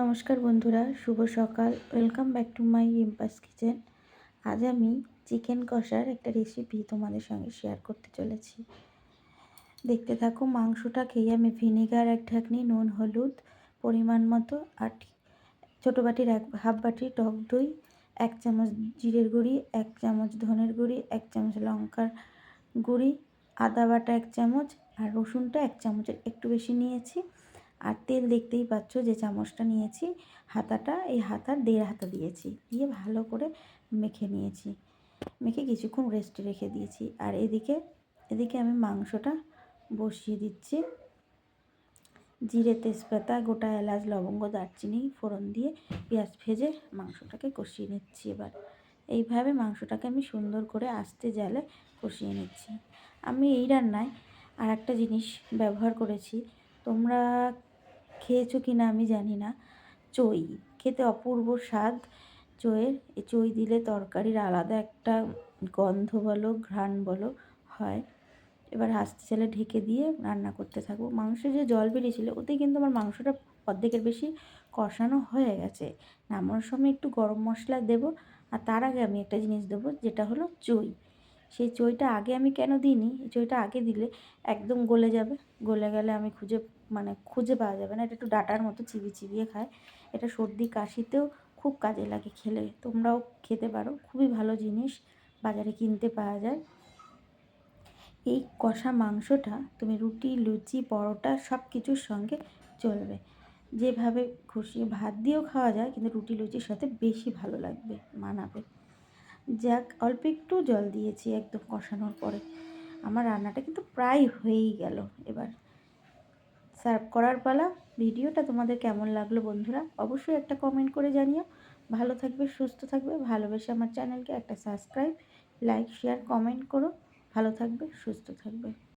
নমস্কার বন্ধুরা, শুভ সকাল। ওয়েলকাম ব্যাক টু মাই ইম্পাস কিচেন আজ আমি চিকেন কষার একটা রেসিপি তোমাদের সঙ্গে শেয়ার করতে চলেছি। দেখতে থাকো, মাংসটা খেয়ে আমি ভিনেগার এক ঢাকনি, নুন, হলুদ, পরিমাণ মতো, আর ছোটো বাটির এক হাফ বাটি টক দই, এক চামচ জিরের গুঁড়ি, এক চামচ ধনের গুঁড়ি, এক চামচ লঙ্কার গুঁড়ি, আদা বাটা এক চামচ, আর রসুনটা এক চামচের একটু বেশি নিয়েছি। আর তেল দেখতেই পাচ্ছ যে চামচটা নিয়েছি, হাতাটা, এই হাতার দেড় হাতা দিয়েছি। দিয়ে ভালো করে মেখে নিয়েছি। মেখে কিছুক্ষণ রেস্টে রেখে দিয়েছি। আর এদিকে এদিকে আমি মাংসটা বসিয়ে দিচ্ছি। জিরে তেজপাতা, গোটা এলাচ, লবঙ্গ, দারচিনি, ফোড়ন দিয়ে পেঁয়াজ ভেজে মাংসটাকে কষিয়ে নিচ্ছি এবার। এইভাবে মাংসটাকে আমি সুন্দর করে আস্তে জালে কষিয়ে নিচ্ছি। আমি এই রান্নায় আর একটা জিনিস ব্যবহার করেছি। তোমরা খেয়েছো কি না আমি জানি না। চই, খেতে অপূর্ব স্বাদ। চইয়ের এই চই দিলে তরকারির আলাদা একটা গন্ধ বলো, ঘ্রাণ বলো হয়। এবার হাসতে চালে ঢেকে দিয়ে রান্না করতে থাকব। মাংস যে জল বেরিয়েছিলো, ওতে কিন্তু আমার মাংসটা অর্ধেকের বেশি কষানো হয়ে গেছে। নামানোর সময় একটু গরম মশলা দেব, আর তার আগে আমি একটা জিনিস দেবো, যেটা হলো চই। সেই চইটা আগে আমি কেন দিইনি? চইটা আগে দিলে একদম গলে যাবে। গলে গেলে আমি খুঁজে মানে খুঁজে পাওয়া যাবে না। এটা একটু ডাটার মতো চিবিয়ে চিবিয়ে খায়। এটা সর্দি কাশিতেও খুব কাজে লাগে খেলে। তোমরাও খেতে পারো। খুবই ভালো জিনিস বাজারে কিনতে পাওয়া যায়। এই কষা মাংসটা তুমি রুটি, লুচি, পরোটা সব কিছুর সঙ্গে চলবে। যেভাবে খুশি ভাত দিয়েও খাওয়া যায়, কিন্তু রুটি, লুচির সাথে বেশি ভালো লাগবে, মানাবে। যাক, অল্প একটু জল দিয়েছি একদম কষানোর পরে। আমার রান্নাটা কিন্তু প্রায় হয়েই গেল এবার। সার্ভ করার পালা, ভিডিওটা তোমাদের কেমন লাগল বন্ধুরা? অবশ্যই একটা কমেন্ট করে জানিও। ভালো থাকবে, সুস্থ থাকবে, ভালোবেসে আমার চ্যানেলকে একটা সাবস্ক্রাইব লাইক শেয়ার কমেন্ট করো। ভালো থাকবে, সুস্থ থাকবে।